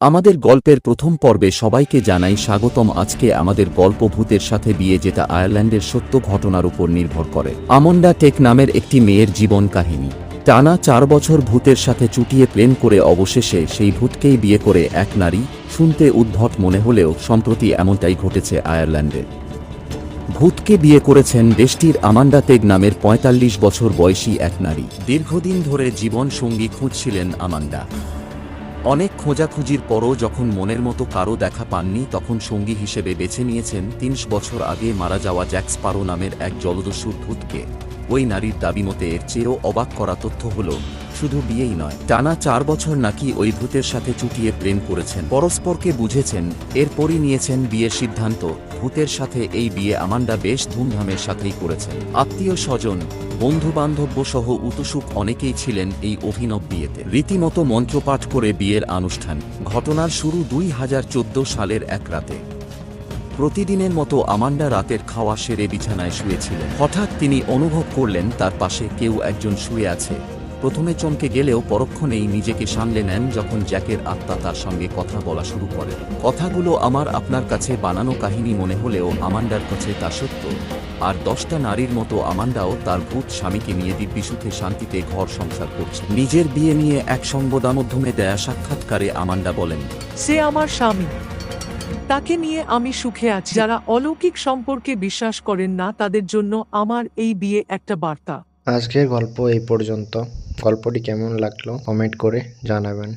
আমাদের গল্পের প্রথম পর্বে সবাইকে জানাই স্বাগতম। আজকে আমাদের গল্প ভূতের সাথে বিয়ে যেটা আয়ারল্যান্ডের সত্য ঘটনার উপর নির্ভর করে। আমন্ডা টেক নামের একটি মেয়ের জীবন কাহিনী। টানা চার বছর ভূতের সাথে চুটিয়ে প্রেম করে অবশেষে সেই ভূতকেই বিয়ে করে এক নারী, শুনতে উদ্ভট মনে হলেও সম্প্রতি এমনটাই ঘটেছে আয়ারল্যান্ডে। ভূতকে বিয়ে করেছেন দেশটির আমান্ডা তেগ নামের ৪৫ বছর বয়সী এক নারী। দীর্ঘদিন ধরে জীবন সঙ্গী খুঁজছিলেন আমান্ডা। অনেক খোঁজাখুঁজির পরও যখন মনের মতো কারও দেখা পাননি, তখন সঙ্গী হিসেবে বেছে নিয়েছেন তিনশ বছর আগে মারা যাওয়া জ্যাক্স পারো নামের এক জলদস্যুর ভূতকে। ওই নারীর দাবি মতে এর চেয়েও অবাক করা তথ্য হল শুধু বিয়েই নয়, টানা চার বছর নাকি ওই ভূতের সাথে চুটিয়ে প্রেম করেছেন। পরস্পরকে বুঝেছেন, এরপরই নিয়েছেন বিয়ের সিদ্ধান্ত, ভূতের সাথে এই বিয়ে আমান্ডা বেশ ধুমধামের সাথেই করেছেন। আত্মীয় স্বজন বন্ধু বান্ধব্য সহ উতসুক অনেকেই ছিলেন এই অভিনব বিয়েতে। রীতিমতো মন্ত্রপাঠ করে বিয়ের আনুষ্ঠান, ঘটনার শুরু দুই হাজার চোদ্দ সালের এক রাতে। প্রতিদিনের মতো আমান্ডা রাতের খাওয়া সেরে বিছানায় শুয়েছিলেন। হঠাৎ তিনি অনুভব করলেন তার পাশে কেউ একজন শুয়ে আছে। প্রথমে চমকে গেলেও পরক্ষণেই নিজেকে সামলে নেন যখন জ্যাকের আত্মা তার সঙ্গে কথা বলা শুরু করে। কথাগুলো আমার আপনার কাছে বানানো কাহিনী মনে হলেও আমান্ডার কাছে তা সত্য। আর দশটা নারীর মতো আমান্ডাও তার ভূত স্বামীকে নিয়ে দিব্যি সুখে শান্তিতে ঘর সংসার করছে। নিজের বিয়ে নিয়ে এক সংবাদামাধ্যমে দেয়া সাক্ষাৎকারে আমান্ডা বলেন, সে আমার স্বামী। তাকে নিয়ে আমি সুখে আছি। যারা অলৌকিক সম্পর্কে বিশ্বাস করেন না, তাদের জন্য আমার এই বিয়ে একটা বার্তা। আজকের গল্প এই পর্যন্ত। গল্পটি কেমন লাগল কমেন্ট করে জানাবেন।